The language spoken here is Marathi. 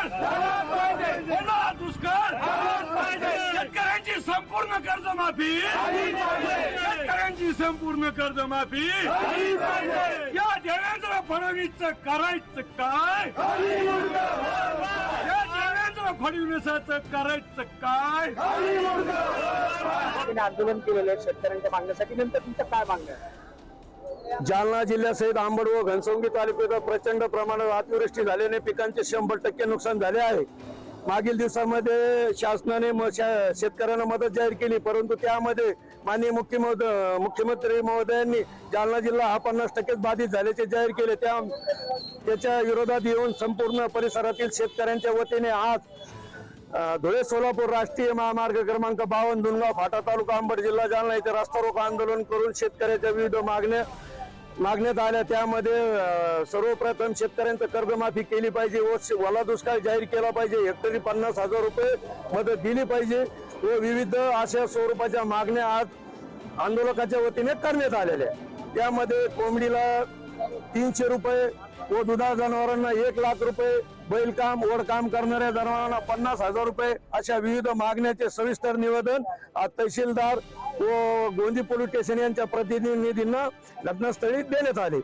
दुष्काळ! ओला दुष्काळ शेतकऱ्यांची संपूर्ण कर्जमाफी! शेतकऱ्यांची संपूर्ण कर्जमाफी! या देवेंद्र फडणवीसचं करायचं काय? या देवेंद्र फडणवीसाचं करायचं काय? आंदोलन केलेलं आहे शेतकऱ्यांच्या मागण्यासाठी. नंतर तुमचं काय मागणं आहे? जालना जिल्ह्यासहित आंबड व घनसंगी तालुक्यात प्रचंड प्रमाणात अतिवृष्टी झाल्याने पिकांचे शंभर टक्के नुकसान झाले आहे. मागील दिवसामध्ये शासनाने म- शा- शेतकऱ्यांना मदत जाहीर केली परंतु त्यामध्ये माननीय मुख्यमंत्री मुख्यमंत्री महोदयांनी जालना जिल्हा हा पन्नास टक्केच बाधित झाल्याचे जाहीर केले. त्या त्याच्या विरोधात येऊन संपूर्ण परिसरातील शेतकऱ्यांच्या वतीने आज धुळे सोलापूर राष्ट्रीय महामार्ग क्रमांक बावन्न दुनगाव फाटा तालुका अंबड जिल्हा जालना येथे रस्ता रोको आंदोलन करून शेतकऱ्याच्या विविध मागण्या मागण्यात आल्या. त्यामध्ये सर्वप्रथम शेतकऱ्यांचं कर्जमाफी केली पाहिजे. व ओला दुष्काळ जाहीर केला पाहिजे. हेक्टरी पन्नास हजार रुपये मदत दिली पाहिजे. व विविध अशा स्वरूपाच्या मागण्या आज आंदोलकाच्या वतीने करण्यात आलेल्या त्यामध्ये कोंबडीला तीनशे रुपये व दुधा जनावरांना एक लाख रुपये बैलकाम ओढकाम करणाऱ्या जनावरांना पन्नास हजार रुपये अशा विविध मागण्याचे सविस्तर निवेदन आज तहसीलदार व गोंदी पोलीस स्टेशन यांच्या प्रतिनिधींना घटनास्थळी देण्यात आले.